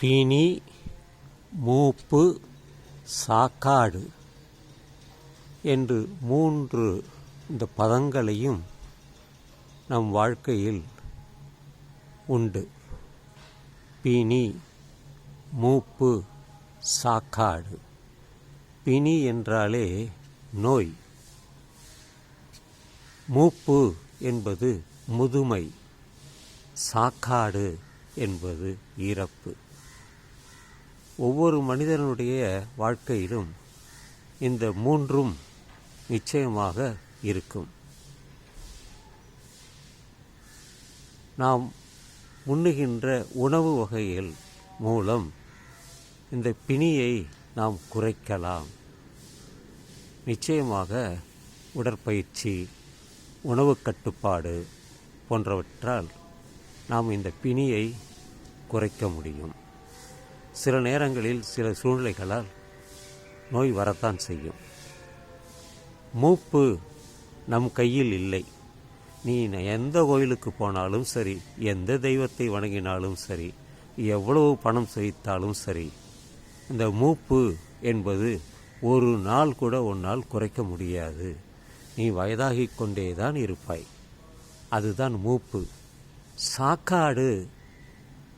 பிணி மூப்பு சாக்காடு என்று மூன்று இந்த பதங்களையும் நம் வாழ்க்கையில் உண்டு. பிணி மூப்பு சாக்காடு. பிணி என்றாலே நோய். மூப்பு என்பது முதுமை சாக்காடு என்பது இறப்பு. ஒவ்வொரு மனிதனுடைய வாழ்க்கையிலும் இந்த மூன்றும் நிச்சயமாக இருக்கும். நாம் உண்ணுகின்ற உணவு வகைகள் மூலம் இந்த பிணியை நாம் குறைக்கலாம். நிச்சயமாக உடற்பயிற்சி உணவு கட்டுப்பாடு போன்றவற்றால் நாம் இந்த பிணியை குறைக்க முடியும். சில நேரங்களில் சில சூழ்நிலைகளால் நோய் வரத்தான் செய்யும். மூப்பு நம் கையில் இல்லை. நீ எந்த கோயிலுக்கு போனாலும் சரி எந்த தெய்வத்தை வணங்கினாலும் சரி எவ்வளவு பணம் செலுத்தாலும் சரி இந்த மூப்பு என்பது ஒரு நாள் கூட உன்னால் குறைக்க முடியாது. நீ வயதாகி கொண்டே தான் இருப்பாய். அதுதான் மூப்பு. சாக்காடு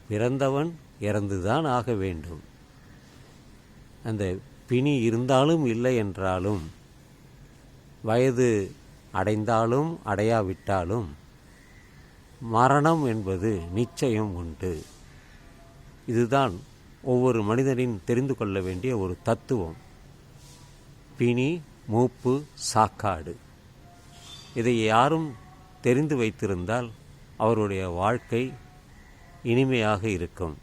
பிறந்தவன் இறந்துதான் ஆக வேண்டும். அந்த பிணி இருந்தாலும் இல்லை என்றாலும் வயது அடைந்தாலும் அடையாவிட்டாலும் மரணம் என்பது நிச்சயம் உண்டு. இதுதான் ஒவ்வொரு மனிதனின் தெரிந்து கொள்ள வேண்டிய ஒரு தத்துவம். பிணி மூப்பு சாக்காடு. இதை யாரும் தெரிந்து வைத்திருந்தால் அவருடைய வாழ்க்கை இனிமையாக இருக்கும்.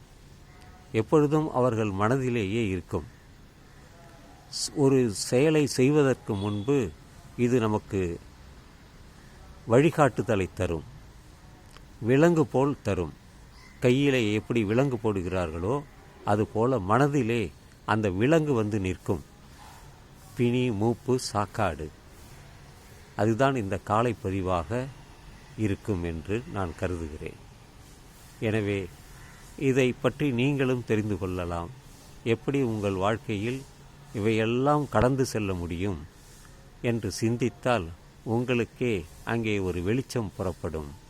எப்பொழுதும் அவர்கள் மனதிலேயே இருக்கும். ஒரு செயலை செய்வதற்கு முன்பு இது நமக்கு வழிகாட்டுதலை தரும். விலங்கு போல் தரும். கையிலே எப்படி விலங்கு போடுகிறார்களோ அதுபோல மனதிலே அந்த விலங்கு வந்து நிற்கும். பிணி மூப்பு சாக்காடு. அதுதான் இந்த காலை பதிவாக இருக்கும் என்று நான் கருதுகிறேன். எனவே இதை பற்றி நீங்களும் தெரிந்து கொள்ளலாம். எப்படி உங்கள் வாழ்க்கையில் இவையெல்லாம் கடந்து செல்ல முடியும்? என்று சிந்தித்தால் உங்களுக்கே அங்கே ஒரு வெளிச்சம் புறப்படும்.